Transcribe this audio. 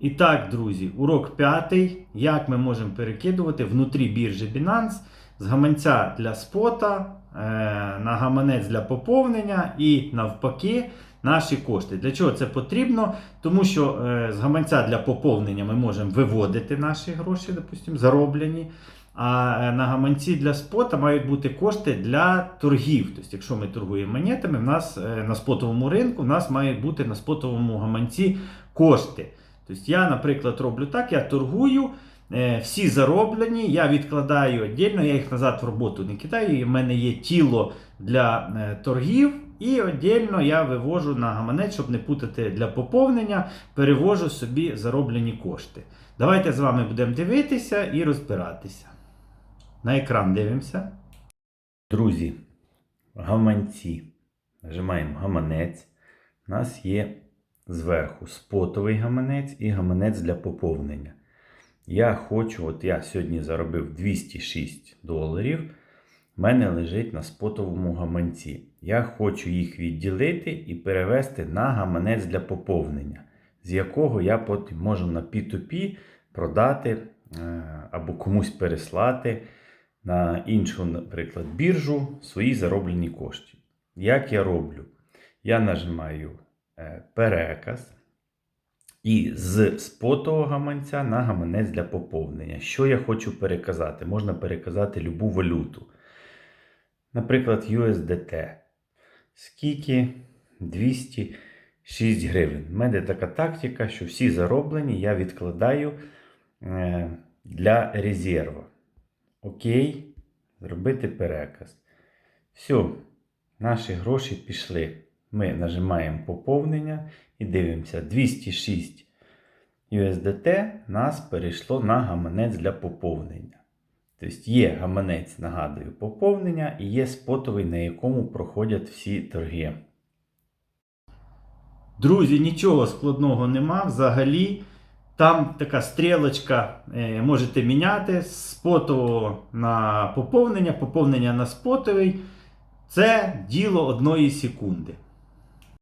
І так, друзі, урок п'ятий. Як ми можемо перекидувати внутрі біржі Binance з гаманця для спота е, на гаманець для поповнення і навпаки наші кошти. Для чого це потрібно? Тому що е, з гаманця для поповнення ми можемо виводити наші гроші, допустимо, зароблені. А е, на гаманці для спота мають бути кошти для торгів. Тобто, якщо ми торгуємо монетами, в нас на спотовому ринку в нас мають бути на спотовому гаманці кошти. Тобто я, наприклад, роблю так, я торгую, е, всі зароблені, я відкладаю віддільно, я їх назад в роботу не кидаю. і в мене є тіло для е, торгів, і віддільно я вивожу на гаманець, щоб не путати для поповнення, перевожу собі зароблені кошти. Давайте з вами будемо дивитися і розбиратися. На екран дивимося. Друзі, гаманці. Нажимаємо гаманець. У нас є зверху спотовий гаманець і гаманець для поповнення. Я хочу, от я сьогодні заробив 206 доларів. У мене лежить на спотовому гаманці. Я хочу їх відділити і перевести на гаманець для поповнення, з якого я потім можу на P2P продати е, або комусь переслати на іншу, наприклад, біржу свої зароблені кошти. Як я роблю? Я нажимаю переказ і з спотового гаманця на гаманець для поповнення. Що я хочу переказати? Можна переказати любу валюту. Наприклад, USDT. Скільки? 206 гривень. У мене така тактика, що всі зароблені я відкладаю е, для резерву. Окей, зробити переказ. Все, наші гроші пішли. Ми нажимаємо поповнення і дивимося 206 USDT нас перейшло на гаманець для поповнення. Тобто є гаманець, нагадую, поповнення і є спотовий, на якому проходять всі торги. Друзі, нічого складного нема взагалі. Там така стрілочка, е, можете міняти з спотового на поповнення, поповнення на спотовий. Це діло одної секунди.